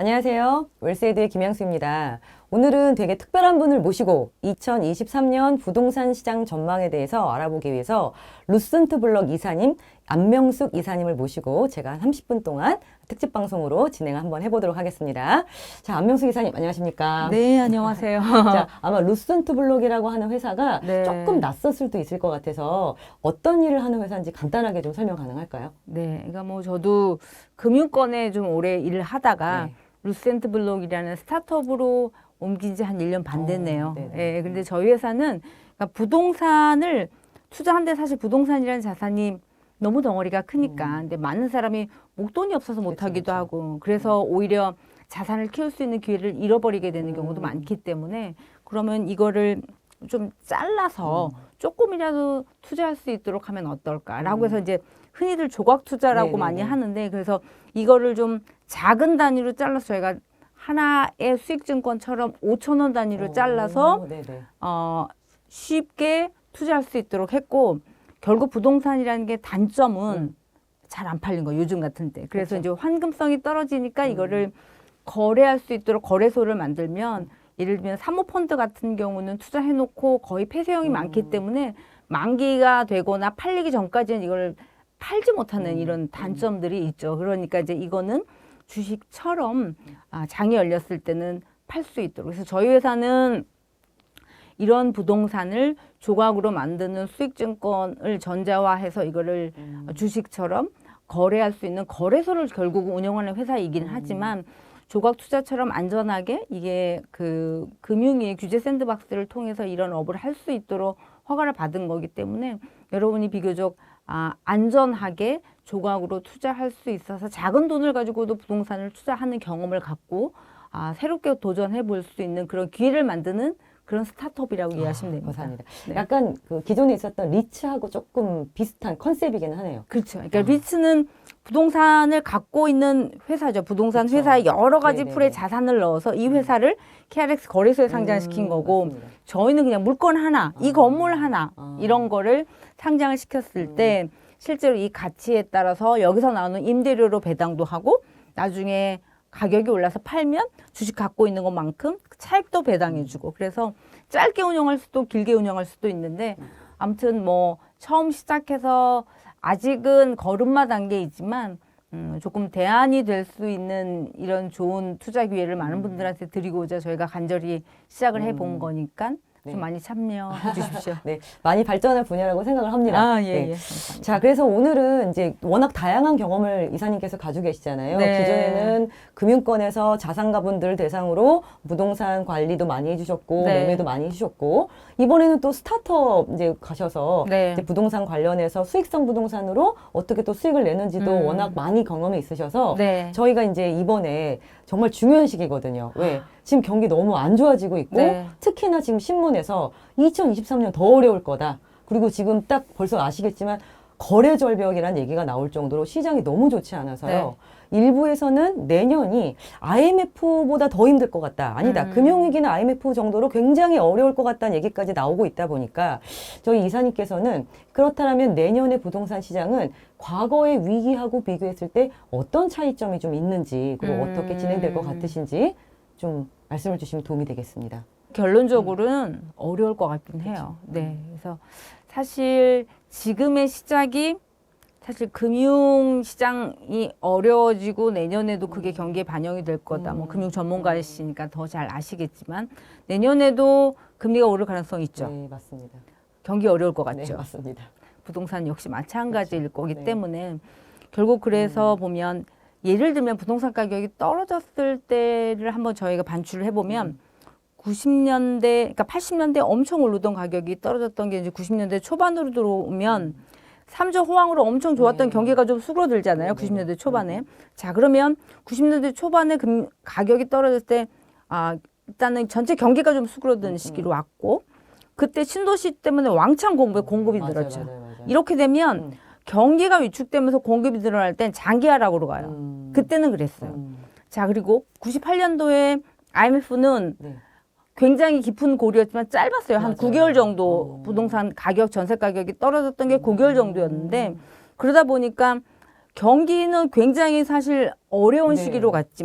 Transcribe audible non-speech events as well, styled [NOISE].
안녕하세요. 웰세이드의 김양수입니다. 오늘은 되게 특별한 분을 모시고 2023년 부동산 시장 전망에 대해서 알아보기 위해서 루슨트 블럭 이사님 안명숙 이사님을 모시고 제가 30분 동안 특집 방송으로 진행을 한번 해보도록 하겠습니다. 자, 안명숙 이사님 안녕하십니까? 네, 안녕하세요. [LAUGHS] 자, 아마 루슨트 블록이라고 하는 회사가 네. 조금 낯설 수도 있을 것 같아서 어떤 일을 하는 회사인지 간단하게 좀 설명 가능할까요? 네, 그러니까 뭐 저도 금융권에 좀 오래 일을 하다가 네. 루센트 블록이라는 스타트업으로 옮긴 지 한 1년 반 어, 됐네요. 네네. 예, 근데 저희 회사는 그러니까 부동산을 투자한데 사실 부동산이라는 자산이 너무 덩어리가 크니까 근데 많은 사람이 목돈이 없어서 못 음. 그쵸, 하기도 그쵸. 하고 그래서 오히려 자산을 키울 수 있는 기회를 잃어버리게 되는 경우도 음. 많기 때문에 그러면 이거를 좀 잘라서 음. 조금이라도 투자할 수 있도록 하면 어떨까라고 해서 이제 흔히들 조각 투자라고 네네네. 많이 하는데 그래서 이거를 좀 작은 단위로 잘라서 저희가 하나의 수익증권처럼 5천 원 단위로 잘라서 오, 네네. 어, 쉽게 투자할 수 있도록 했고 결국 부동산이라는 게 단점은 음. 잘안 팔린 거 요즘 같은 때 그래서 그렇죠. 이제 환금성이 떨어지니까 음. 이거를 거래할 수 있도록 거래소를 만들면 예를 들면 사모펀드 같은 경우는 투자해놓고 거의 폐쇄형이 음. 많기 때문에 만기가 되거나 팔리기 전까지는 이걸 팔지 못하는 음. 이런 단점들이 있죠. 그러니까 이제 이거는 주식처럼 아, 장이 열렸을 때는 팔 수 있도록. 그래서 저희 회사는 이런 부동산을 조각으로 만드는 수익증권을 전자화해서 이거를 음. 주식처럼 거래할 수 있는 거래소를 결국 운영하는 회사이긴 음. 하지만 조각 투자처럼 안전하게 이게 그 금융위 규제 샌드박스를 통해서 이런 업을 할 수 있도록 허가를 받은 거기 때문에 여러분이 비교적 아, 안전하게 조각으로 투자할 수 있어서 작은 돈을 가지고도 부동산을 투자하는 경험을 갖고 아, 새롭게 도전해 볼 수 있는 그런 기회를 만드는 그런 스타트업이라고 이해하시면 됩니다. 감사합니다. 네. 약간 그 기존에 있었던 리츠하고 조금 비슷한 컨셉이기는 하네요. 그렇죠. 그러니까 아. 리츠는 부동산을 갖고 있는 회사죠. 부동산 그쵸. 회사에 여러 가지 네네네. 풀에 자산을 넣어서 이 회사를 KRX 거래소에 상장시킨 음, 거고 맞습니다. 저희는 그냥 물건 하나, 이 아. 건물 하나 아. 이런 거를 상장을 시켰을 때 실제로 이 가치에 따라서 여기서 나오는 임대료로 배당도 하고 나중에 가격이 올라서 팔면 주식 갖고 있는 것만큼 차익도 배당해주고 그래서 짧게 운영할 수도 길게 운영할 수도 있는데 아무튼 뭐 처음 시작해서 아직은 걸음마 단계이지만 음, 조금 대안이 될 수 있는 이런 좋은 투자 기회를 많은 분들한테 드리고자 저희가 간절히 시작을 해본 음. 거니까 네. 좀 많이 참여해 [LAUGHS] 주십시오. 네, 많이 발전할 분야라고 생각을 합니다. 아, 예, 네. 예. 감사합니다. 자, 그래서 오늘은 이제 워낙 다양한 경험을 이사님께서 가지고 계시잖아요. 네. 기존에는 금융권에서 자산가분들 대상으로 부동산 관리도 많이 해주셨고, 네. 매매도 많이 해주셨고, 이번에는 또 스타트업 이제 가셔서 네. 이제 부동산 관련해서 수익성 부동산으로 어떻게 또 수익을 내는지도 음. 워낙 많이 경험이 있으셔서 네. 저희가 이제 이번에 정말 중요한 시기거든요. 왜? 지금 경기 너무 안 좋아지고 있고, 네. 특히나 지금 신문에서 2023년 더 어려울 거다. 그리고 지금 딱 벌써 아시겠지만 거래 절벽이라는 얘기가 나올 정도로 시장이 너무 좋지 않아서요. 일부에서는 내년이 IMF보다 더 힘들 것 같다. 아니다. 음. 금융위기는 IMF 정도로 굉장히 어려울 것 같다는 얘기까지 나오고 있다 보니까 저희 이사님께서는 그렇다면 내년의 부동산 시장은 과거의 위기하고 비교했을 때 어떤 차이점이 좀 있는지 그리고 음. 어떻게 진행될 것 같으신지 좀 말씀을 주시면 도움이 되겠습니다. 결론적으로는 어려울 것 같긴 해요. 네. 그래서 사실 지금의 시작이 사실 금융 시장이 어려워지고 내년에도 그게 경기에 반영이 될 거다. 뭐 음. 금융 전문가이시니까 더 잘 아시겠지만 내년에도 금리가 오를 가능성이 있죠. 네, 맞습니다. 경기 어려울 것 네, 같죠. 맞습니다. 부동산 역시 마찬가지일 그렇죠. 거기 네. 음. 때문에 결국 그래서 보면 예를 들면 부동산 가격이 떨어졌을 때를 한번 저희가 반출을 해보면 음. 90년대, 그러니까 80년대 엄청 오르던 가격이 떨어졌던 게 이제 90년대 초반으로 들어오면 삼조 호황으로 엄청 좋았던 음. 네. 경기가 좀 수그러들잖아요. 네, 네, 네. 90년대 초반에. 자, 그러면 90년대 초반에 금, 가격이 떨어졌을 때, 아, 일단은 전체 경기가 좀 수그러드는 음, 시기로 왔고, 그때 신도시 때문에 왕창 공급, 공급이 맞아요, 늘었죠. 맞아요, 맞아요. 이렇게 되면 음. 경기가 위축되면서 공급이 늘어날 땐 장기화락으로 가요. 음. 그때는 그랬어요. 음. 자, 그리고 98년도에 IMF는 네. 굉장히 깊은 고리였지만 짧았어요. 한 맞아요. 9개월 정도 어. 부동산 가격, 전세 가격이 떨어졌던 게 9개월 정도였는데 그러다 보니까 경기는 굉장히 사실 어려운 네. 시기로 갔지만